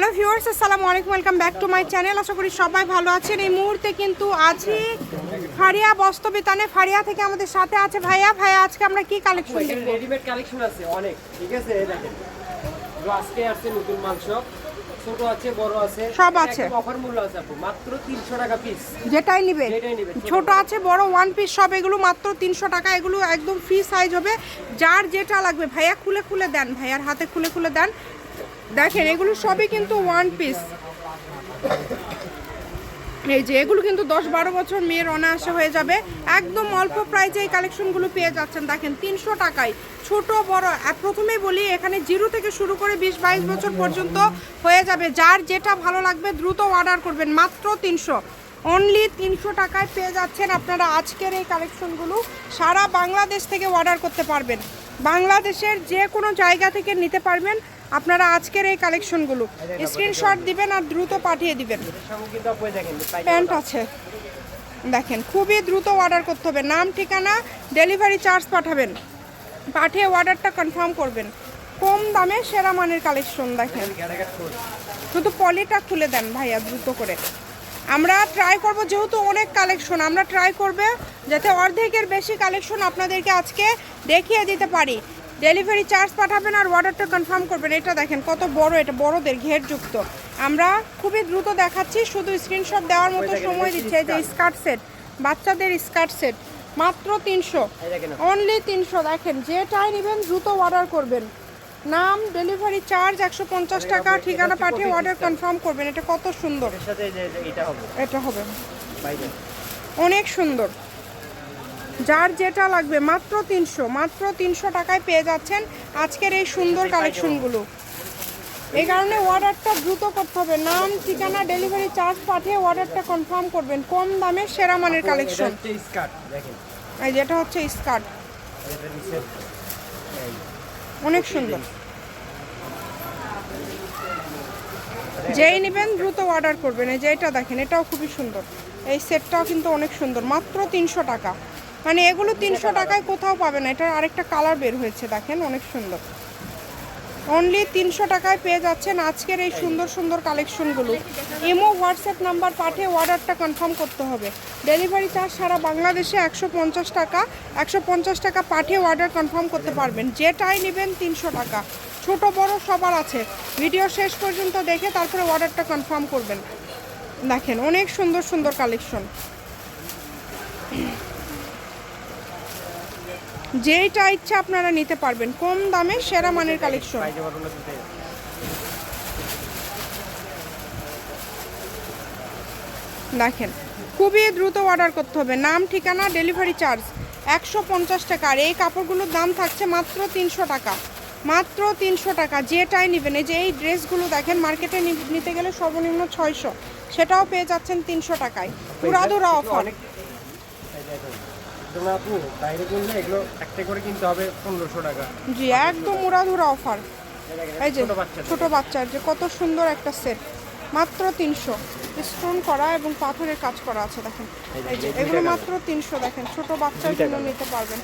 Hello viewers আসসালামু আলাইকুম welcome back to my channel. আশা করি সবাই ভালো আছেন। এই মুহূর্তে কিন্তু আছি ফারিয়া বস্তবিতানে ফারিয়া থেকে আমাদের সাথে আছে ভাইয়া। ভাইয়া আজকে আমরা কি কালেকশন এখানে রেডিমেড কালেকশন আছে অনেক। ঠিক আছে এই দেখেন। আজকে আসছে নতুন মাংস। ছোট আছে বড় আছে। সব আছে। অফার মূল্য আছে আপু। মাত্র 300 টাকা পিস যেটাই নিবে। ছোট আছে বড় ওয়ান পিস সব এগুলো মাত্র তিনশো টাকা। এগুলো একদম ফ্রি সাইজ হবে। যার যেটা লাগবে ভাইয়া খুলে খুলে দেন। ভাইয়ার হাতে খুলে খুলে দেন। দেখেন, এগুলো সবই কিন্তু ওয়ান পিস এই যে, এগুলো কিন্তু দশ বারো বছর মেয়ের অনায়াসে হয়ে যাবে। একদম অল্প প্রাইজে এই কালেকশনগুলো পেয়ে যাচ্ছেন। দেখেন, তিনশো টাকায়। ছোট, বড় আর প্রথমেই বলি, এখানে জিরো থেকে শুরু করে বিশ, বাইশ বছর পর্যন্ত হয়ে যাবে। যার যেটা ভালো লাগবে, দ্রুত অর্ডার করবেন। মাত্র তিনশো। অনলি তিনশো টাকায় পেয়ে যাচ্ছেন আপনারা আজকের এই কালেকশনগুলো সারা বাংলাদেশ থেকে অর্ডার করতে পারবেন। বাংলাদেশের যে কোনো জায়গা থেকে নিতে পারবেন। আপনারা আজকের এই কালেকশনগুলো স্ক্রিনশট দিবেন আর দ্রুত পাঠিয়ে দিবেন। প্যান্ট আছে। দেখেন, খুবই দ্রুত অর্ডার করতে হবে। নাম, ঠিকানা ডেলিভারি চার্জ পাঠাবেন। পাঠিয়ে অর্ডারটা কনফার্ম করবেন। কম দামে সেরা মানের কালেকশন দেখেন। শুধু পলিটা খুলে দেন ভাইয়া, দ্রুত করে। আমরা ট্রাই করব, যেহেতু অনেক কালেকশন, আমরা ট্রাই করবে যাতে অর্ধেকের বেশি কালেকশন আপনাদেরকে আজকে দেখিয়ে দিতে পারি। ডেলিভারি চার্জ পাঠাবেন আর অর্ডারটা কনফার্ম করবেন। এটা দেখেন কত বড় এটা বড়দের ঘেরযুক্ত। আমরা খুবই দ্রুত দেখাচ্ছি শুধু স্ক্রিনশট দেওয়ার মতো সময় দিচ্ছে এই যে স্কার্ট সেট বাচ্চাদের স্কার্ট সেট মাত্র তিনশো। অনলি তিনশো দেখেন যেটাই নেবেন দ্রুত অর্ডার করবেন। নাম ডেলিভারি চার্জ একশো পঞ্চাশ টাকা ঠিকানা পাঠিয়ে অর্ডার কনফার্ম করবেন। এটা কত সুন্দর। এটা হবে। অনেক সুন্দর। যার যেটা লাগবে মাত্র তিনশো মাত্র তিনশো টাকায় পেয়ে যাচ্ছেন আজকের এই সুন্দর কালেকশনগুলো। এই কারণে অর্ডারটা দ্রুত করতে হবে। নাম ঠিকানা ডেলিভারি চার্জ পাঠিয়ে অর্ডারটা কনফার্ম করবেন। কম দামে সেরা মানের কালেকশন। এই যেটা হচ্ছে স্কার্ট। অনেক সুন্দর। যেই নেবেন দ্রুত অর্ডার করবেন। এই যে এটা দেখেন এটাও খুবই সুন্দর। এই সেটটাও কিন্তু অনেক সুন্দর মাত্র তিনশো টাকা। মানে এগুলো তিনশো টাকায় কোথাও পাবে না। এটার আরেকটা কালার বের হয়েছে, দেখেন, অনেক সুন্দর। অনলি তিনশো টাকায় পেয়ে যাচ্ছেন আজকের এই সুন্দর সুন্দর কালেকশনগুলো ইমো হোয়াটসঅ্যাপ নাম্বার পাঠিয়ে অর্ডারটা কনফার্ম করতে হবে। ডেলিভারি চার্জ সারা বাংলাদেশে একশো পঞ্চাশ টাকা, একশো পঞ্চাশ টাকা পাঠিয়ে অর্ডার কনফার্ম করতে পারবেন। যেটাই নেবেন তিনশো টাকা। ছোট, বড় সবার আছে। ভিডিও শেষ পর্যন্ত দেখে তারপরে অর্ডারটা কনফার্ম করবেন। দেখেন, অনেক সুন্দর সুন্দর কালেকশন যেইটা ইচ্ছা আপনারা নিতে পারবেন। কম দামে সেরা মানের কালেকশন দেখেন, খুবই দ্রুত অর্ডার করতে হবে। নাম, ঠিকানা ডেলিভারি চার্জ একশো পঞ্চাশ টাকা। আর এই কাপড়গুলোর দাম থাকছে মাত্র তিনশো টাকা। মাত্র তিনশো টাকা। যেটাই নেবেন, এই যে এই ড্রেসগুলো দেখেন মার্কেটে নিতে গেলে সর্বনিম্ন ছয়শো। সেটাও পেয়ে যাচ্ছেন তিনশো টাকায়। পুরাদুরা অফার তোমরা আপু বাইরে কিনলে এগুলো একটা করে কিনতে হবে পনেরোশো টাকা। জি একদম উড়াধুরা অফার। এই যে ছোট বাচ্চা ছোট বাচ্চার যে কত সুন্দর একটা সেট। মাত্র তিনশো। স্টোন করা এবং পাথরের কাজ করা আছে দেখেন। এই যে এগুলো মাত্র তিনশো দেখেন। ছোট বাচ্চার জন্য নিতে পারবেন।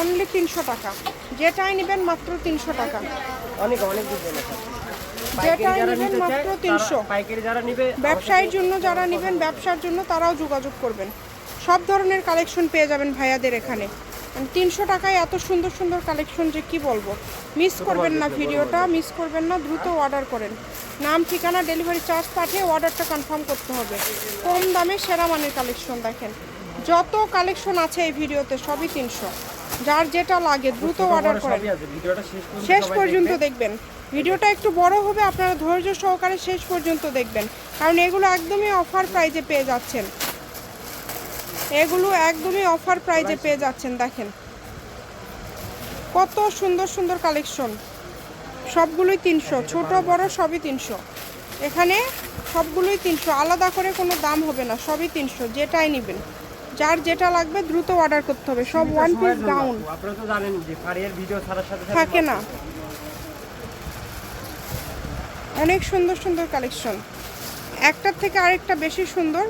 অনলি তিনশো টাকা। যেটাই নেবেন মাত্র তিনশো টাকা। অনেক অনেক যেটাই নেবেন মাত্র তিনশো। ব্যবসায়ীর জন্য যারা নেবেন ব্যবসার জন্য তারাও যোগাযোগ করবেন। সব ধরনের কালেকশন পেয়ে যাবেন ভাইয়াদের এখানে। তিনশো টাকায় এত সুন্দর সুন্দর কালেকশন যে কি বলব? মিস করবেন না ভিডিওটা মিস করবেন না দ্রুত অর্ডার করেন। নাম ঠিকানা ডেলিভারি চার্জ পাঠিয়ে অর্ডারটা কনফার্ম করতে হবে। কম দামে সেরা মানের কালেকশন দেখেন। যত কালেকশন আছে এই ভিডিওতে সবই তিনশো। যার যেটা লাগে দ্রুত অর্ডার করেন। শেষ পর্যন্ত। দেখবেন। ভিডিওটা একটু বড় হবে আপনারা ধৈর্য সহকারে শেষ পর্যন্ত দেখবেন। কারণ এগুলো একদমই অফার প্রাইজে পেয়ে যাচ্ছেন। এগুলো একদমই অফার প্রাইজে পেয়ে যাচ্ছেন দেখেন। কত সুন্দর সুন্দর কালেকশন সবগুলোই তিনশো ছোট বড় সবই তিনশো। এখানে সবগুলোই তিনশো আলাদা করে কোনো দাম হবে না সবই তিনশো যেটাই নেবেন। যার যেটা লাগবে দ্রুত অর্ডার করতে হবে সব ওয়ান পিস সাথে থাকে না। অনেক সুন্দর সুন্দর কালেকশন একটার থেকে আরেকটা বেশি সুন্দর।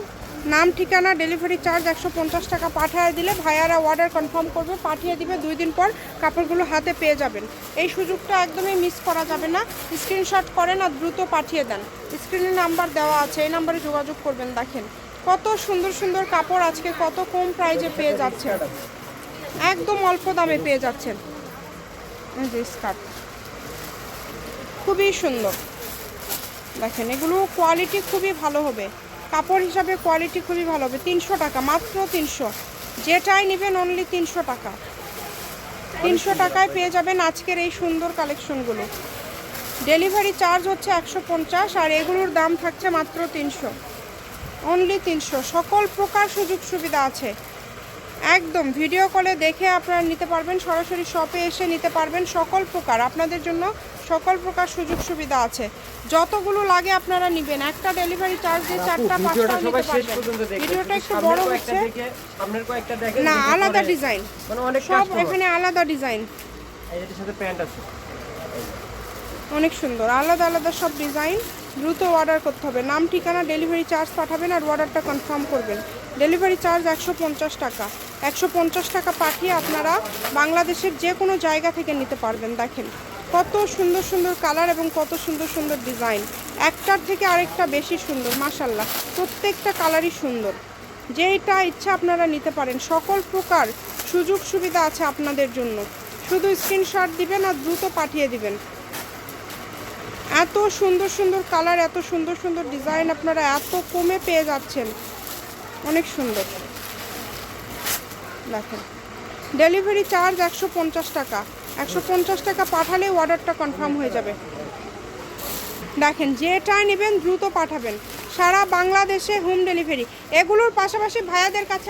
নাম ঠিকানা ডেলিভারি চার্জ একশো পঞ্চাশ টাকা পাঠিয়ে দিলে ভাইয়ারা অর্ডার কনফার্ম করবে, পাঠিয়ে দিবে, দুই দিন পর কাপড়গুলো হাতে পেয়ে যাবেন। এই সুযোগটা একদমই মিস করা যাবে না। স্ক্রিনশট করেন আর দ্রুত পাঠিয়ে দেন। স্ক্রিনে নাম্বার দেওয়া আছে, এই নাম্বারে যোগাযোগ করবেন, দেখেন। কত সুন্দর সুন্দর কাপড় আজকে, কত কম প্রাইজে পেয়ে যাচ্ছেন। একদম অল্প দামে পেয়ে যাচ্ছেন। স্কার্ট খুবই সুন্দর। দেখেন, এগুলো কোয়ালিটি খুবই ভালো হবে। কাপড় হিসাবে কোয়ালিটি খুবই ভালো হবে। তিনশো টাকা, মাত্র তিনশো। যেটাই নেবেন অনলি তিনশো টাকা। তিনশো টাকায় পেয়ে যাবেন আজকের এই সুন্দর কালেকশনগুলো ডেলিভারি চার্জ হচ্ছে একশো পঞ্চাশ আর এগুলোর দাম থাকছে মাত্র তিনশো। অনলি তিনশো। সকল প্রকার সুযোগ সুবিধা আছে। একদম ভিডিও কলে দেখে আপনারা নিতে পারবেন, সরাসরি শপে এসে নিতে পারবেন সকল প্রকার। আপনাদের জন্য সকল প্রকার সুযোগ সুবিধা আছে। যতগুলো লাগে আপনারা নেবেন। একটা ডেলিভারি চার্জ দিয়ে চারটা পাঁচটা নিতে পারবেন। ভিডিওটা একটু বড় হচ্ছে। না আলাদা ডিজাইন মানে অনেক সব এখানে আলাদা ডিজাইন এই এটার সাথে প্যান্ট আছে। অনেক সুন্দর। আলাদা আলাদা সব ডিজাইন দ্রুত অর্ডার করতে হবে। নাম ঠিকানা ডেলিভারি চার্জ পাঠাবেন আর অর্ডারটা কনফার্ম করবেন। ডেলিভারি চার্জ একশো পঞ্চাশ টাকা। একশো পঞ্চাশ টাকা পাঠিয়ে আপনারা বাংলাদেশের যে কোনো জায়গা থেকে নিতে পারবেন। দেখেন। কত সুন্দর সুন্দর কালার এবং কত সুন্দর সুন্দর ডিজাইন। একটার থেকে আরেকটা বেশি সুন্দর মাসাল্লাহ প্রত্যেকটা কালারই সুন্দর। যেটা ইচ্ছা আপনারা নিতে পারেন। সকল প্রকার সুযোগ সুবিধা আছে আপনাদের জন্য। শুধু স্ক্রিনশট দিবেন আর দ্রুত পাঠিয়ে দিবেন। এত সুন্দর সুন্দর কালার, এত সুন্দর সুন্দর ডিজাইন আপনারা এত কমে পেয়ে যাচ্ছেন। অনেক সুন্দর। দেখেন। ডেলিভারি চার্জ একশো পঞ্চাশ টাকা। একশো পঞ্চাশ টাকা পাঠালে অর্ডারটা কনফার্ম হয়ে যাবে। দেখেন যেটা নেবেন দ্রুত পাঠাবেন। সারা বাংলাদেশে হোম ডেলিভারি। এগুলোর পাশাপাশি ভাইয়াদের কাছে